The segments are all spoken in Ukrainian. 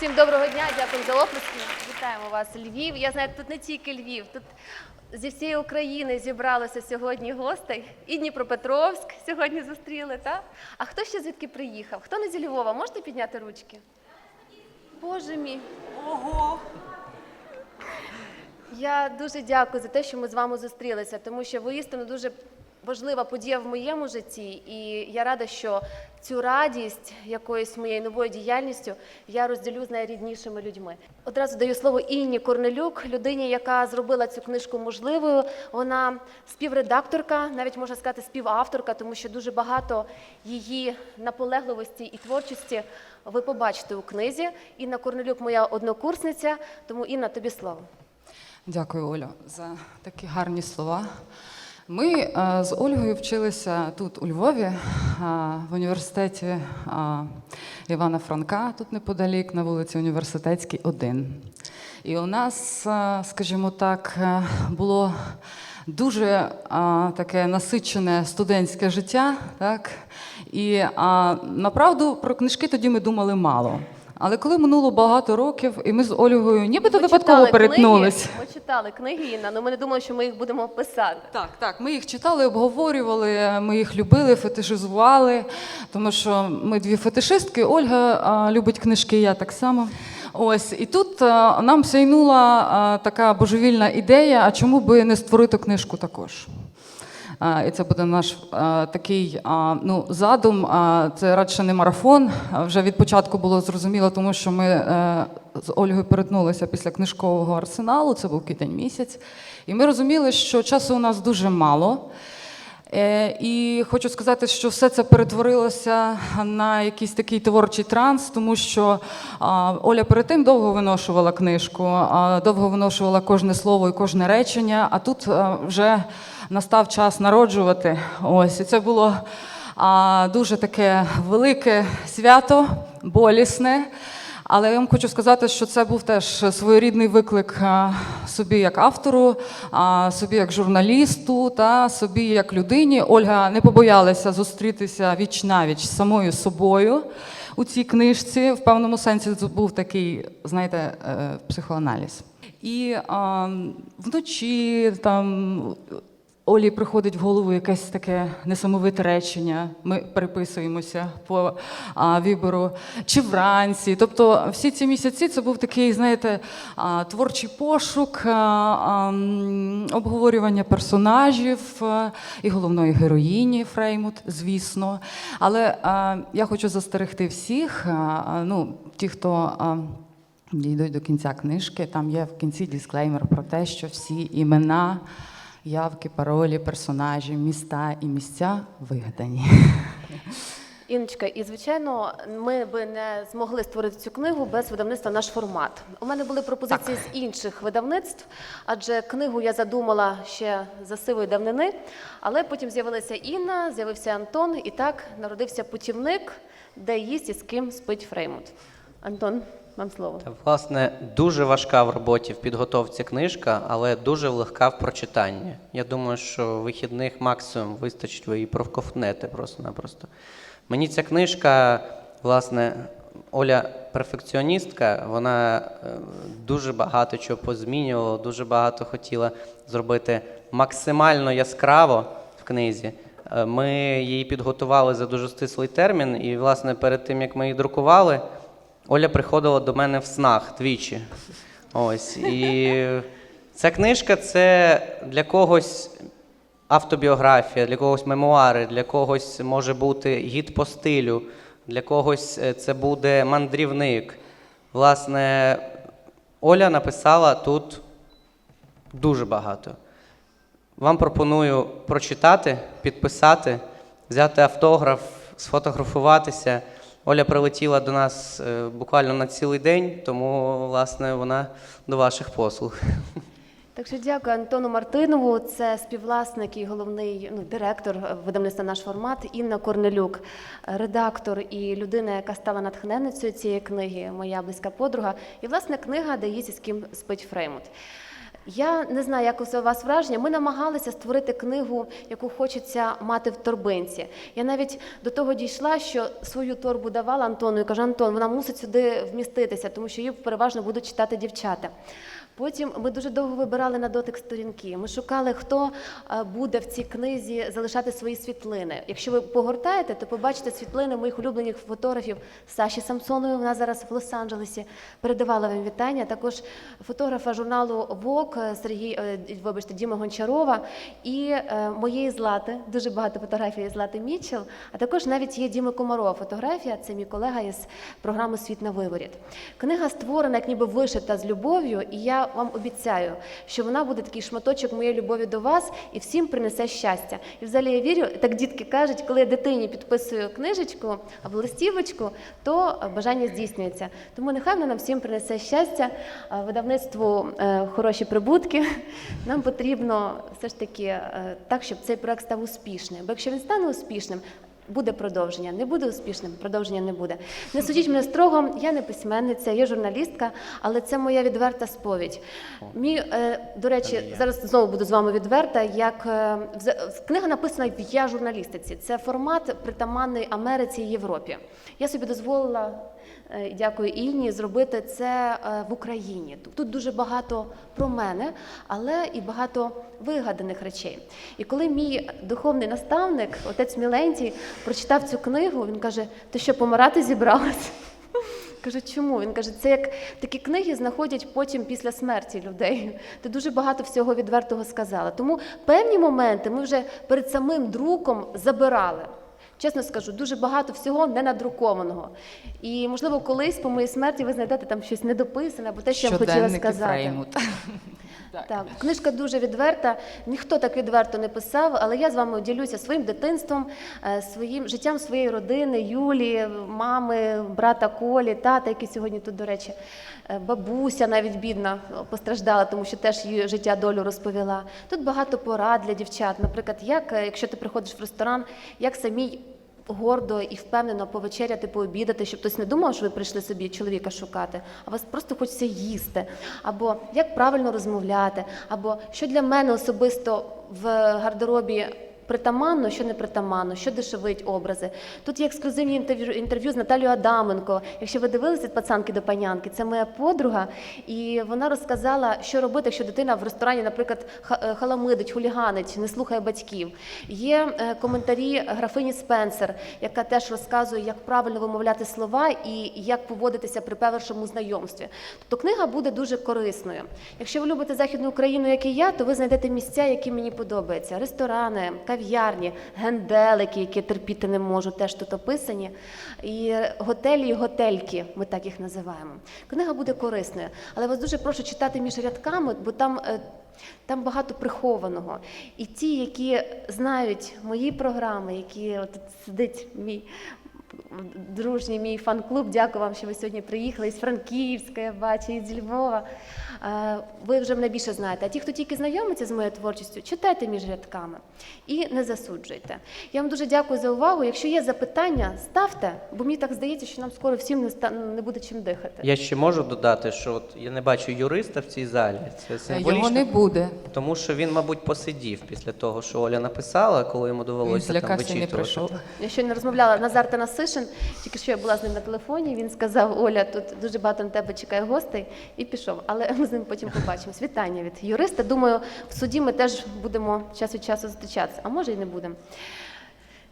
Всім доброго дня, дякую за оплески. Вітаємо вас, Львів. Я знаю, тут не тільки Львів, тут зі всієї України зібралося сьогодні гостей. І Дніпропетровськ сьогодні зустріли, так? А хто ще звідки приїхав? Хто не зі Львова? Можете підняти ручки? Боже мій. Ого! Я дуже дякую за те, що ми з вами зустрілися, тому що воістину дуже важлива подія в моєму житті, і я рада, що цю радість якоюсь моєю новою діяльністю я розділю з найріднішими людьми. Одразу даю слово Інні Корнелюк, людині, яка зробила цю книжку можливою. Вона співредакторка, навіть можна сказати, співавторка, тому що дуже багато її наполегливості і творчості ви побачите у книзі. Інна Корнелюк, моя однокурсниця, тому Інна, тобі слово. Дякую, Олю, за такі гарні слова. Ми е, з Ольгою вчилися тут, у Львові, е, в університеті е, Івана Франка, тут неподалік, на вулиці Університетській, 1. І у нас, скажімо так, було дуже таке насичене студентське життя. Так? І направду про книжки тоді ми думали мало. Але коли минуло багато років, і ми з Ольгою нібито Ми випадково перетнулись. Книги, ми читали книги, Інна, але ми не думали, що ми їх будемо писати. Так, так, ми їх читали, обговорювали, ми їх любили, фетишизували, тому що ми дві фетишистки. Ольга а, любить книжки, я так само. Ось і тут а, нам сяйнула а, така божевільна ідея: а чому би не створити книжку також? І це буде наш такий ну, задум. Це радше не марафон. Вже від початку було зрозуміло, тому що ми е, з Ольгою перетнулися після книжкового арсеналу. Це був квітень місяць. І ми розуміли, що часу у нас дуже мало. Е, І хочу сказати, що все це перетворилося на якийсь такий творчий транс, тому що Оля перед тим довго виношувала книжку, довго виношувала кожне слово і кожне речення. А тут вже настав час народжувати. Ось і це було а, дуже таке велике свято, болісне. Але я вам хочу сказати, що це був теж своєрідний виклик собі як автору, собі як журналісту та собі як людині. Ольга не побоялася зустрітися віч навіч з самою собою у цій книжці. В певному сенсі це був такий, знаєте, е, психоаналіз. І а, вночі там Олі приходить в голову якесь таке несамовите речення. Ми переписуємося по а, вибору чи вранці. Тобто, всі ці місяці це був такий, знаєте, а, творчий пошук, а, а, обговорювання персонажів а, і головної героїні Фреймут, звісно. Але а, я хочу застерегти всіх, а, ну, ті, хто. А, Дійдуть до кінця книжки. Там є в кінці дисклеймер про те, що всі імена, явки, паролі, персонажі, міста і місця вигадані. Інночка, і звичайно, ми би не змогли створити цю книгу без видавництва наш формат. У мене були пропозиції з інших видавництв, адже книгу я задумала ще за сивої давнини, але потім з'явилася Інна, з'явився Антон, і так народився путівник, де їсть і з ким спить Фреймут. Антон, вам слово. Та, власне, дуже важка в роботі в підготовці книжка, але дуже легка в прочитанні. Я думаю, що вихідних максимум вистачить, ви її проковтнете просто-напросто. Мені ця книжка, власне, Оля перфекціоністка, вона е, дуже багато чого позмінювала, дуже багато хотіла зробити максимально яскраво в книзі. Е, Ми її підготували за дуже стислий термін, і, власне, перед тим як ми її друкували, Оля приходила до мене в снах двічі. Ось. І ця книжка це для когось автобіографія, для когось мемуари, для когось може бути гід по стилю, для когось е, це буде мандрівник. Власне, Оля написала тут дуже багато. Вам пропоную прочитати, підписати, взяти автограф, сфотографуватися. Оля прилетіла до нас е, буквально на цілий день, тому власне вона до ваших послуг. Так що дякую Антону Мартинову. Це співвласник і головний ну, директор видавництва наш формат Інна Корнелюк, редактор і людина, яка стала натхненницею цієї книги, моя близька подруга. І власне книга і з ким спить Фреймут. Я не знаю, як у вас враження. Ми намагалися створити книгу, яку хочеться мати в торбинці. Я навіть до того дійшла, що свою торбу давала Антону і кажу, Антон, вона мусить сюди вміститися, тому що її переважно будуть читати дівчата. Потім ми дуже довго вибирали на дотик сторінки. Ми шукали, хто е, буде в цій книзі залишати свої світлини. Якщо ви погортаєте, то побачите світлини моїх улюблених фотографів Саші Самсонової. Вона зараз в Лос-Анджелесі передавала вам вітання. Також фотографа журналу Вок Сергій, е, вибачте, Діма Гончарова і е, моєї злати. Дуже багато фотографій Злати Мічел. А також навіть є Діми Комарова фотографія. Це мій колега із програми Світ на виворіт. Книга створена як ніби вишита з любов'ю, і я вам обіцяю, що вона буде такий шматочок моєї любові до вас і всім принесе щастя. І взагалі я вірю, так дітки кажуть, коли я дитині підписую книжечку або листівочку, то е, бажання здійснюється. Тому нехай вона нам всім принесе щастя, видавництву е, хороші прибутки. Нам потрібно все ж таки е, так, щоб цей проект став успішним. Бо якщо він стане успішним, Буде продовження, не буде успішним, продовження не буде. Не судіть мене строго, я не письменниця, я журналістка, але це моя відверта сповідь. Мій, е, до речі, зараз знову буду з вами відверта. Як е, книга написана в я журналістиці. Це формат притаманний Америці і Європі. Я собі дозволила. Е, Дякую Інні зробити це е, в Україні. Тут дуже багато про мене, але і багато вигаданих речей. І коли мій духовний наставник, отець Мілентій, прочитав цю книгу, він каже: Ти що, помирати зібралась? Кажу, чому? Він каже, це як такі книги знаходять потім після смерті людей. Ти дуже багато всього відвертого сказала. Тому певні моменти ми вже перед самим друком забирали. Чесно скажу, дуже багато всього не надрукованого. І можливо, колись по моїй смерті ви знайдете там щось недописане або те, що я хотіла сказати. Фреймут. Так, книжка дуже відверта. Ніхто так відверто не писав, але я з вами ділюся своїм дитинством, е, своїм життям своєї родини, Юлі, мами, брата Колі, тата, який сьогодні тут, до речі, е, бабуся навіть бідна постраждала, тому що теж її життя долю розповіла. Тут багато порад для дівчат. Наприклад, як е, якщо ти приходиш в ресторан, як самій гордо і впевнено повечеряти, пообідати, щоб хтось не думав, що ви прийшли собі чоловіка шукати, а вас просто хочеться їсти, або як правильно розмовляти, або що для мене особисто в гардеробі. Притаманно, що не притаманно, що дешевить образи. Тут є ексклюзивні інтерв'ю, інтерв'ю з Наталією Адаменко. Якщо ви дивилися від пацанки до панянки, це моя подруга, і вона розказала, що робити, якщо дитина в ресторані, наприклад, е, халамидить, хуліганить, не слухає батьків. Є е, коментарі графині Спенсер, яка теж розказує, як правильно вимовляти слова і як поводитися при першому знайомстві. Тобто книга буде дуже корисною. Якщо ви любите Західну Україну, як і я, то ви знайдете місця, які мені подобаються: ресторани, кав'ярні, генделики, які терпіти не можу, теж тут описані. І готелі і готельки, ми так їх називаємо. Книга буде корисною, але вас дуже прошу читати між рядками, бо там. е, там багато прихованого. І ті, які знають мої програми, які от сидить мій дружній мій фан-клуб, дякую вам, що ви сьогодні приїхали із Франківська, я бачу, із Львова. Е, Ви вже мене більше знаєте. А ті, хто тільки знайомиться з моєю творчістю, читайте між рядками і не засуджуйте. Я вам дуже дякую за увагу. Якщо є запитання, ставте, бо мені так здається, що нам скоро всім не, ста- не буде чим дихати. Я ще можу додати, що от я не бачу юриста в цій залі. Це символічно. Його не буде. Тому що він, мабуть, посидів після того, що Оля написала, коли йому Він довелося там і не вичитувати. Я щойно розмовляла Назар Танасишин, тільки що я була з ним на телефоні. Він сказав: Оля, тут дуже багато на тебе чекає гостей, і пішов. Але ми з ним потім побачимось. Вітання від юриста. Думаю, в суді ми теж будемо час від часу зустрічатися, а може і не будемо.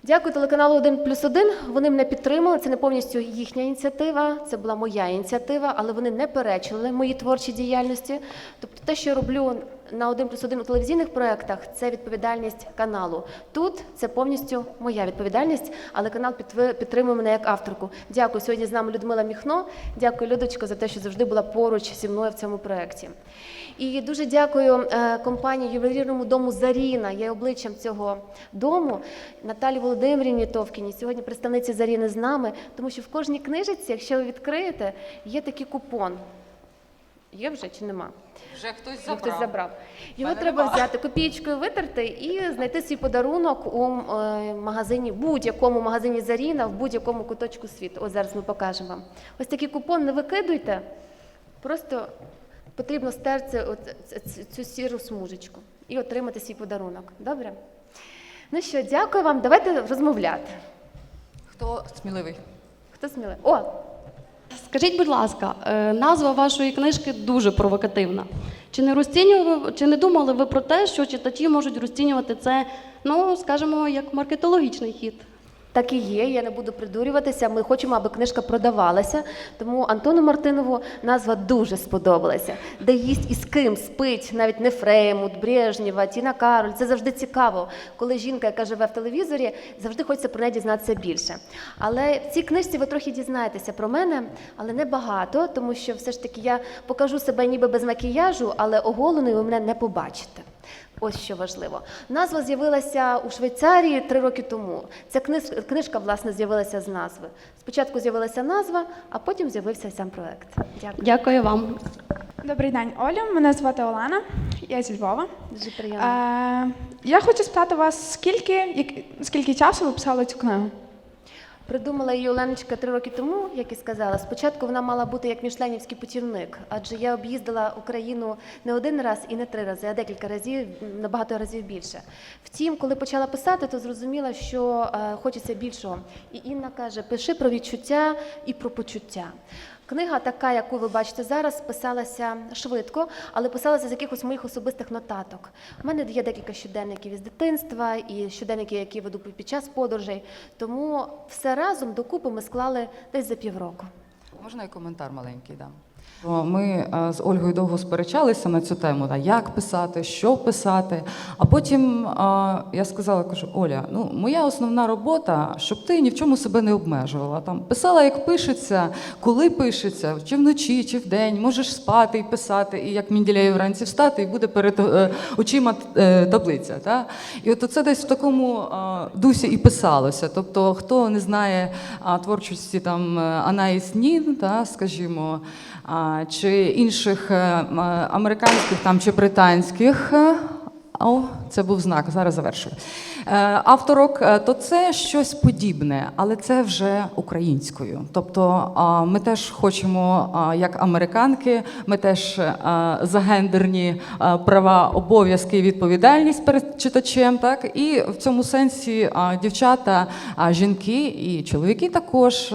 Дякую телеканалу 1 плюс 1. Вони мене підтримали. Це не повністю їхня ініціатива, це була моя ініціатива, але вони не перечили моїй творчій діяльності. Тобто, те, що роблю на 1 плюс 1 у телевізійних проєктах, це відповідальність каналу. Тут це повністю моя відповідальність, але канал підтримує мене як авторку. Дякую. Сьогодні з нами Людмила Міхно. Дякую, Людочко, за те, що завжди була поруч зі мною в цьому проєкті. І дуже дякую е, компанії ювелірному дому Заріна. Я є обличчям цього дому. Наталі Володимирівні Товкіні. Сьогодні представниці Заріни з нами, тому що в кожній книжиці, якщо ви відкриєте, є такий купон. Є вже чи нема? Вже хтось Його хтось забрав. Його Мене треба нема. взяти копієчкою витерти і знайти свій подарунок у е, магазині, будь-якому магазині Заріна, в будь-якому куточку світу. Ось зараз ми покажемо вам. Ось такий купон не викидуйте, просто потрібно стерти от ц- ц- цю сіру смужечку і отримати свій подарунок. Добре? Ну що, дякую вам. Давайте розмовляти. Хто сміливий? Хто сміливий? О, Скажіть, будь ласка, е, назва вашої книжки дуже провокативна. Чи не розцінювали, чи не думали ви про те, що читачі можуть розцінювати це, ну скажімо, як маркетологічний хід? Так і є, я не буду придурюватися. Ми хочемо, аби книжка продавалася. Тому Антону Мартинову назва дуже сподобалася. Де їсть і з ким спить, навіть не Фреймут, Брежнєва, Тіна Кароль. Це завжди цікаво, коли жінка, яка живе в телевізорі, завжди хочеться про неї дізнатися більше. Але в цій книжці ви трохи дізнаєтеся про мене, але не багато, тому що все ж таки я покажу себе ніби без макіяжу, але оголеною ви мене не побачите. Ось що важливо. Назва з'явилася у Швейцарії три роки тому. Ця книжка, власне, з'явилася з назви. Спочатку з'явилася назва, а потім з'явився сам проект. Дякую. Дякую вам. Добрий день, Олю. Мене звати Олена. Я зі Львова. Дуже приємно. Е, я хочу спитати вас, скільки, як, скільки часу ви писали цю книгу? Придумала її Оленочка три роки тому, як і сказала. Спочатку вона мала бути як мішленівський путівник, адже я об'їздила Україну не один раз і не три рази, а декілька разів, набагато разів більше. Втім, коли почала писати, то зрозуміла, що е, хочеться більшого. І Інна каже: пиши про відчуття і про почуття. Книга, така, яку ви бачите зараз, писалася швидко, але писалася з якихось моїх особистих нотаток. У мене є декілька щоденників із дитинства і щоденники, які веду під час подорожей. Тому все разом докупи ми склали десь за півроку. Можна і коментар маленький дам. Ми е, з Ольгою довго сперечалися на цю тему, як писати, що писати. А потім е, я сказала, кажу, Оля, ну моя основна робота, щоб ти ні в чому себе не обмежувала. Там писала, як пишеться, коли пишеться, чи вночі, чи вдень, можеш спати і писати, і як Мінділяєв вранці встати, і буде перед е, очима таблиця. Та? І от це десь в такому дусі і писалося. Тобто, хто не знає творчості там Анаїс Нін, та, скажімо, чи інших е, американських там чи британських. Е, О, це був знак, зараз завершую. Е, Авторок, е, то це щось подібне, але це вже українською. Тобто ми теж хочемо, як американки, ми теж за гендерні права, обов'язки і відповідальність перед читачем. Так і в цьому сенсі дівчата, жінки і чоловіки також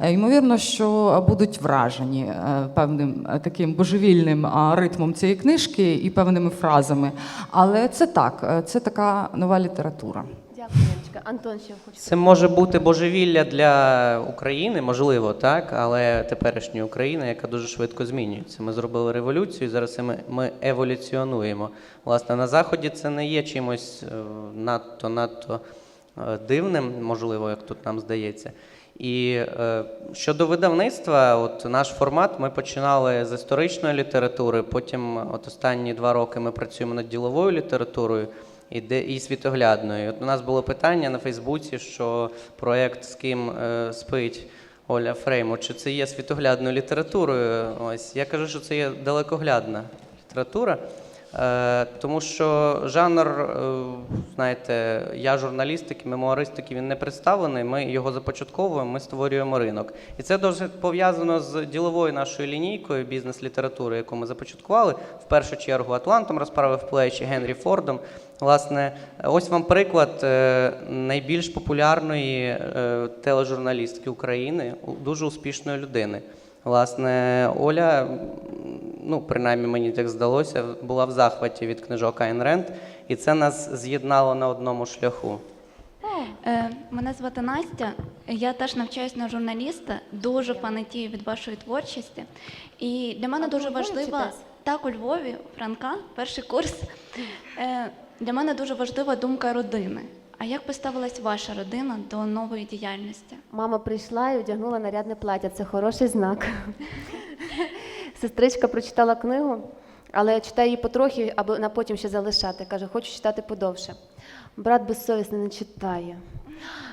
е, ймовірно, що будуть вражені е, певним е, таким божевільним ритмом цієї книжки і певними фразами. Але це так, е, це така нова література. Дякую, Леночка. Антон, що хоче. Це може бути божевілля для України, можливо, так, але теперішньої України, яка дуже швидко змінюється. Ми зробили революцію, зараз ми, ми еволюціонуємо. Власне, на Заході це не є чимось е, надто надто е, дивним, можливо, як тут нам здається. І е, щодо видавництва, от наш формат ми починали з історичної літератури. Потім, от останні два роки, ми працюємо над діловою літературою і, де, і світоглядною. От у нас було питання на Фейсбуці, що проєкт з ким е, спить Оля Фрейму, чи це є світоглядною літературою. Ось я кажу, що це є далекоглядна література. Е, тому що жанр, е, знаєте, я журналістики, мемуаристики, він не представлений. Ми його започатковуємо, ми створюємо ринок. І це дуже пов'язано з діловою нашою лінійкою бізнес-літератури, яку ми започаткували. В першу чергу Атлантом розправив плечі Генрі Фордом. Власне, ось вам приклад е, найбільш популярної тележурналістки України, дуже успішної людини. Власне, Оля, ну принаймні мені так здалося, була в захваті від книжок Айн Ренд, і це нас з'єднало на одному шляху. Е, Мене звати Настя. Я теж навчаюсь на журналіста. Дуже фанатію від вашої творчості. І для мене А дуже важлива так у Львові, Франка, перший курс. Е, Для мене дуже важлива думка родини. А як поставилась ваша родина до нової діяльності? Мама прийшла і одягнула нарядне плаття. Це хороший знак. Сестричка прочитала книгу, але читає її потрохи, аби на потім ще залишати. Каже, хочу читати подовше. Брат безсовісний не читає.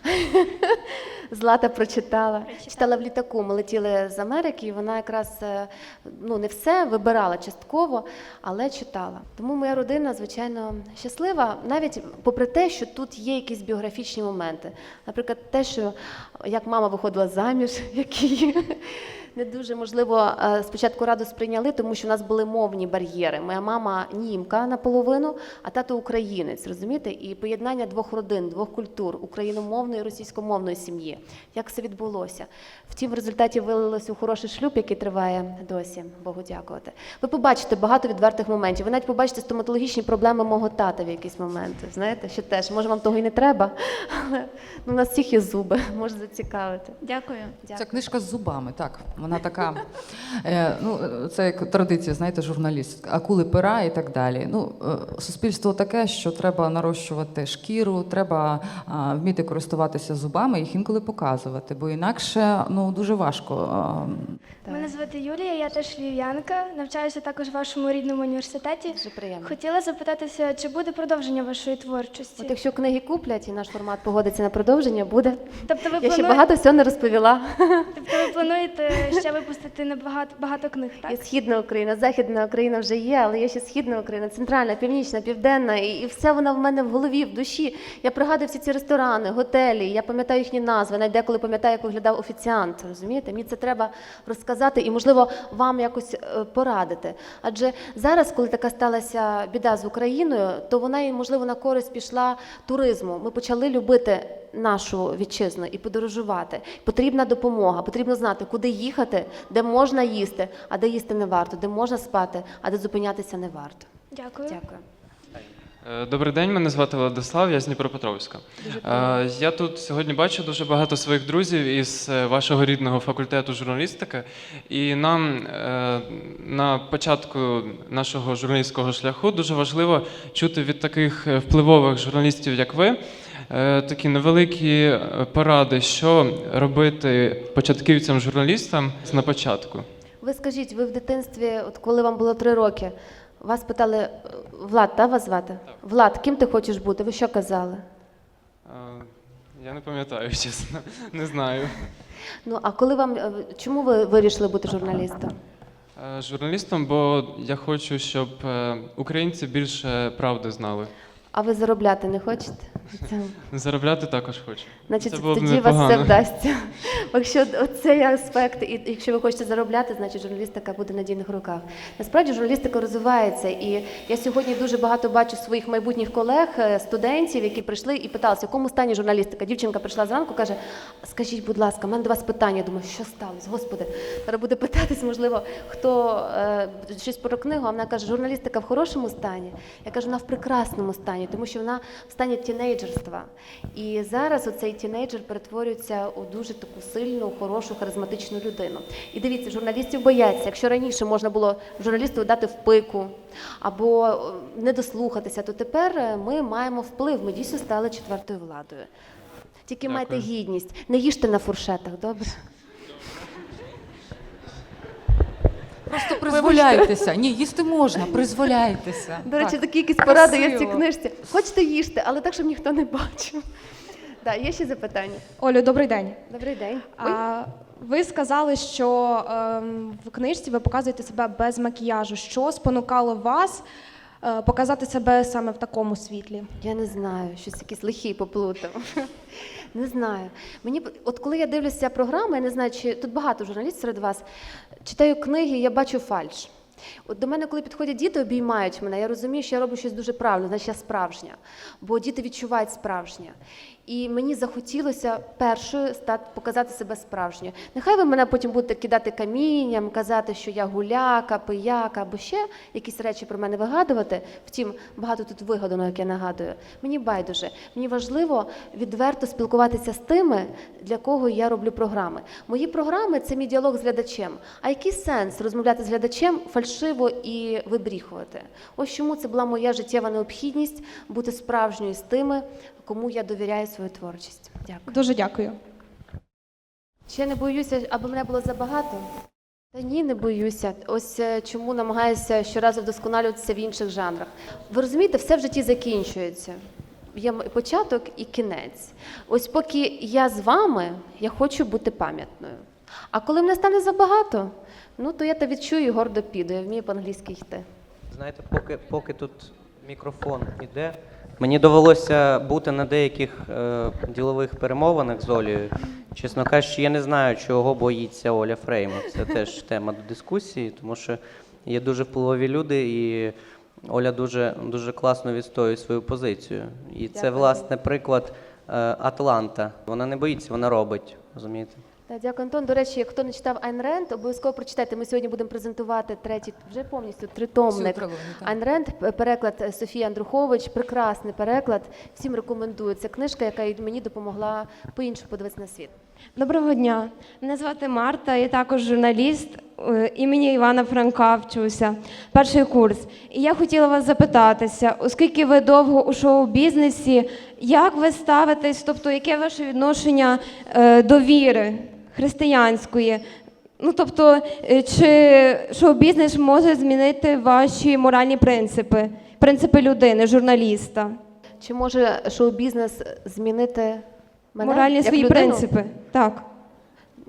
Злата прочитала. Читала в літаку. Ми летіли з Америки, і вона якраз е, ну не все вибирала частково, але читала. Тому моя родина, звичайно, щаслива, навіть попри те, що тут є якісь біографічні моменти. Наприклад, те, що як мама виходила заміж, які не дуже можливо е, спочатку раду сприйняли, тому що у нас були мовні бар'єри. Моя мама німка наполовину, а тато українець, розумієте? І поєднання двох родин, двох культур україномовної і російськомовної сім'ї. Як це відбулося? Втім, в результаті вилилося у хороший шлюб, який триває досі. Богу дякувати. Ви побачите багато відвертих моментів. Ви навіть побачите стоматологічні проблеми мого тата в якийсь момент. Знаєте, що теж може вам того і не треба, але ну, у нас всіх є зуби, може зацікавити. Дякую. Ця книжка з зубами, так. Вона така. Е, ну, це як традиція, знаєте, журналіст, акули пера і так далі. Ну, е, суспільство таке, що треба нарощувати шкіру, треба вміти користуватися зубами, їх інколи показувати, бо інакше ну, дуже важко. Мене звати Юлія, я теж львів'янка, навчаюся також в вашому рідному університеті. Дуже приємно. Хотіла запитатися, чи буде продовження вашої творчості? От якщо книги куплять і наш формат погодиться на продовження, буде. Тобто ви, Я ще планує- багато всього не розповіла. тобто ви плануєте ще випустити набагато багато книг, так? Є східна Україна, західна Україна вже є, але є ще східна Україна, центральна, північна, південна, і, і все вона в мене в голові, в душі. Я пригадую всі ці ресторани, готелі, я пам'ятаю їхні назви, навіть деколи пам'ятаю, як виглядав офіціант. Розумієте? Мені це треба розказати і, можливо, вам якось е, порадити. Адже зараз, коли така сталася біда з Україною, то вона і можливо на користь пішла туризму. Ми почали любити нашу вітчизну і подорожувати. Потрібна допомога, потрібно знати, куди їхати, де можна їсти, а де їсти не варто, де можна спати, а де зупинятися не варто. Дякую. Дякую. Е, Добрий день, мене звати Владислав, я з Дніпропетровська. Е, Я тут сьогодні бачу дуже багато своїх друзів із е, вашого рідного факультету журналістики. І нам на початку нашого журналістського шляху дуже важливо чути від таких впливових журналістів, як ви, такі невеликі е, поради, що робити початківцям-журналістам на початку. Ви скажіть, ви в дитинстві, от коли вам було три роки, вас питали е, Влад, та вас звати? Влад, ким ти хочеш бути? Ви що казали? Е, Я не пам'ятаю, чесно, не знаю. Ну а коли вам е, чому ви вирішили бути журналістом? Е, Журналістом, бо я хочу, щоб е, українці більше правди знали. А ви заробляти не хочете? Це- Заробляти також хочу. Значить, Це було б тоді вас все непогано. вдасться. Якщо цей аспект, і якщо ви хочете заробляти, значить журналістика буде в надійних руках. Насправді журналістика розвивається, і я сьогодні дуже багато бачу своїх майбутніх колег, е, студентів, які прийшли і питалися, в якому стані журналістика. Дівчинка прийшла зранку, каже: Скажіть, будь ласка, в мене до вас питання. Я думаю, що сталося? Господи, зараз буде питатись, можливо, хто е, щось про книгу. А вона каже, журналістика в хорошому стані. Я кажу, вона в прекрасному стані, тому що вона в стані тінейджерства. І зараз оцей тінейджер перетворюється у дуже таку сильну, хорошу, харизматичну людину. І дивіться, журналістів бояться. Якщо раніше можна було журналісту дати в пику або е, не дослухатися, то тепер е, ми маємо вплив. Ми дійсно стали четвертою владою. Тільки Дякую. майте гідність, не їжте на фуршетах, добре? Просто призволяйтеся. Ні, їсти можна, призволяйтеся. До речі, Так. такі якісь поради є в цій книжці. Хочете їжте, але так, щоб ніхто не бачив. Так, є ще запитання. Олю, добрий день. Добрий день. А, ви сказали, що ем, в книжці ви показуєте себе без макіяжу. Що спонукало вас е, показати себе саме в такому світлі? Я не знаю, щось якісь лихі поплутав. Не знаю. Мені от коли я дивлюся програми, я не знаю, чи тут багато журналістів серед вас. Читаю книги, я бачу фальш. От до мене, коли підходять діти, обіймають мене, я розумію, що я роблю щось дуже правильно, значить я справжня. Бо діти відчувають справжнє. І мені захотілося першою стати показати себе справжньою. Нехай ви мене потім будете кидати камінням, казати, що я гуляка, пияка або ще якісь речі про мене вигадувати. Втім, багато тут вигадано, як я нагадую. Мені байдуже. Мені важливо відверто спілкуватися з тими, для кого я роблю програми. Мої програми це мій діалог з глядачем. А який сенс розмовляти з глядачем фальшиво і вибріхувати? Ось чому це була моя життєва необхідність бути справжньою з тими, кому я довіряю свою творчість. Дякую. Дуже дякую. Ще не боюся, аби мене було забагато. Та ні, не боюся. Ось е, чому намагаюся щоразу вдосконалюватися в інших жанрах. Ви розумієте, все в житті закінчується. Є початок і кінець. Ось поки я з вами, я хочу бути пам'ятною. А коли мене стане забагато, ну то я то відчую і гордо піду. Я вмію по-англійськи йти. Знаєте, поки, поки тут мікрофон іде, мені довелося бути на деяких е, ділових перемовинах з Олею. Чесно кажучи, я не знаю, чого боїться Оля Фреймут. Це теж тема до дискусії, тому що є дуже впливові люди, і Оля дуже, дуже класно відстоює свою позицію. І це, власне, приклад е, Атланта. Вона не боїться, вона робить. Розумієте? Дякую, Антон. До речі, хто не читав Айн Ренд, обов'язково прочитайте. Ми сьогодні будемо презентувати третій, вже повністю тритомник. Айн Ренд, переклад е, Софії Андрухович, прекрасний переклад. Всім рекомендую. Це книжка, яка мені допомогла по-іншому подивитися на світ. Доброго дня. Мене звати Марта, я також журналіст. Е, Імені Івана Франка вчуся. Перший курс. І я хотіла вас запитатися, оскільки ви довго у шоу-бізнесі, як ви ставитесь, тобто яке ваше відношення е, до віри християнської? Ну, тобто, е, чи шоу-бізнес може змінити ваші моральні принципи, принципи людини, журналіста? Чи може шоу-бізнес змінити мене? Моральні як свої людину? принципи. Так.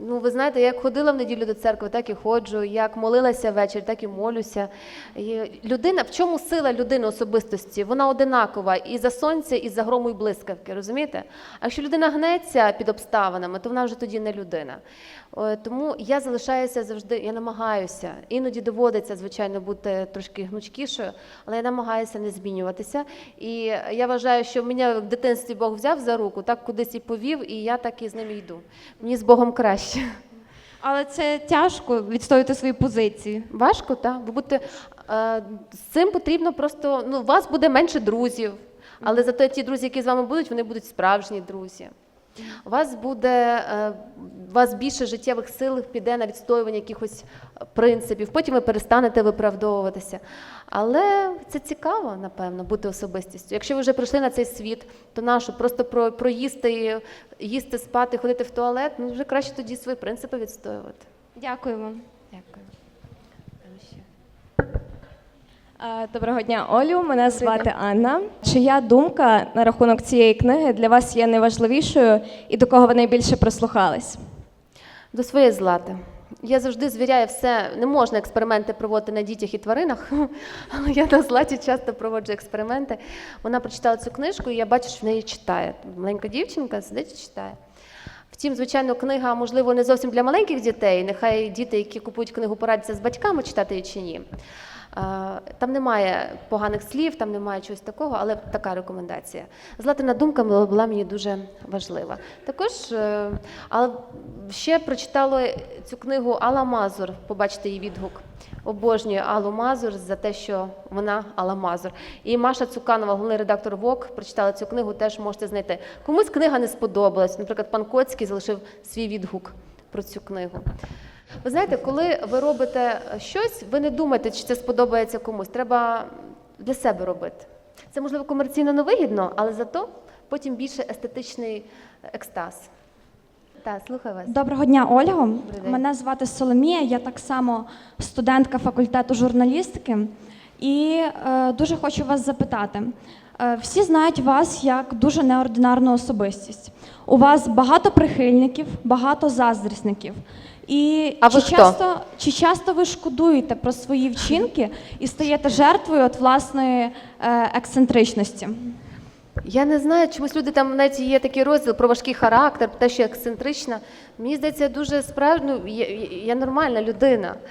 Ну, ви знаєте, як ходила в неділю до церкви, так і ходжу. Як молилася ввечері, так і молюся. І людина, в чому сила людини особистості? Вона одинакова і за сонця, і за грому і блискавки, розумієте? А якщо людина гнеться під обставинами, то вона вже тоді не людина. Е, Тому я залишаюся завжди, я намагаюся. Іноді доводиться, звичайно, бути трошки гнучкішою, але я намагаюся не змінюватися. І я вважаю, що мене в дитинстві Бог взяв за руку, так кудись і повів, і я так і з ним йду. Мені з Богом краще. Але це тяжко відстоювати свої позиції. Важко, так. Ви будете, е, з цим потрібно просто, ну, у вас буде менше друзів, але зато ті друзі, які з вами будуть, вони будуть справжні друзі. У вас буде е, у вас більше життєвих сил піде на відстоювання якихось принципів. Потім ви перестанете виправдовуватися. Але це цікаво, напевно, бути особистістю. Якщо ви вже прийшли на цей світ, то нашу просто про, проїсти, їсти, спати, ходити в туалет, ну вже краще тоді свої принципи відстоювати. Дякую вам. Дякую. Там ще. Е, Доброго дня, Олю. Мене звати Анна. Чия думка на рахунок цієї книги для вас є найважливішою і до кого ви найбільше прислухались? До своєї злати. Я завжди звіряю все. Не можна експерименти проводити на дітях і тваринах, але я на златі часто проводжу експерименти. Вона прочитала цю книжку, і я бачу, що в неї читає. Маленька дівчинка сидить і читає. Втім, звичайно, книга, можливо, не зовсім для маленьких дітей. Нехай діти, які купують книгу, порадяться з батьками читати її чи ні. А, Там немає поганих слів, там немає чогось такого, але така рекомендація. Златина думка була мені дуже важлива. Також, е, але ще прочитала цю книгу Алла Мазур, побачите її відгук. Обожнюю Аллу Мазур за те, що вона Алла Мазур. І Маша Цуканова, головний редактор ВОК, прочитала цю книгу, теж можете знайти. Комусь книга не сподобалась. Наприклад, пан Коцький залишив свій відгук про цю книгу. Ви знаєте, коли ви робите щось, ви не думаєте, чи це сподобається комусь. Треба для себе робити. Це можливо комерційно невигідно, але зато потім більше естетичний екстаз. Так, слухаю вас. Доброго дня, Ольго. Мене звати Соломія. Я так само студентка факультету журналістики. І е, дуже хочу вас запитати. Е, всі знають вас як дуже неординарну особистість. У вас багато прихильників, багато заздрісників. І А чи, ви хто? часто, чи часто ви шкодуєте про свої вчинки і стаєте жертвою от власної е, ексцентричності? Я не знаю, чомусь люди там навіть є такий розділ про важкий характер, про те, що ексцентрична. Мені здається, дуже справді, я, я- я нормальна людина.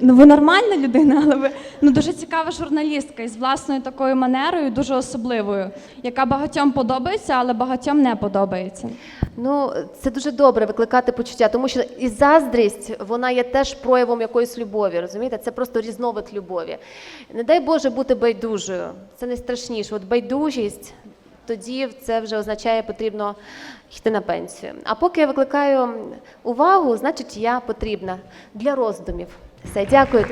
Ну, ви нормальна людина, але ви ну дуже цікава журналістка із власною такою манерою, дуже особливою, яка багатьом подобається, але багатьом не подобається. Ну, це дуже добре викликати почуття, тому що і заздрість, вона є теж проявом якоїсь любові, розумієте? Це просто різновид любові. Не дай Боже бути байдужою. Це найстрашніше. От байдужість, тоді це вже означає, потрібно йти на пенсію. А поки я викликаю увагу, значить я потрібна для роздумів. Все, дякую.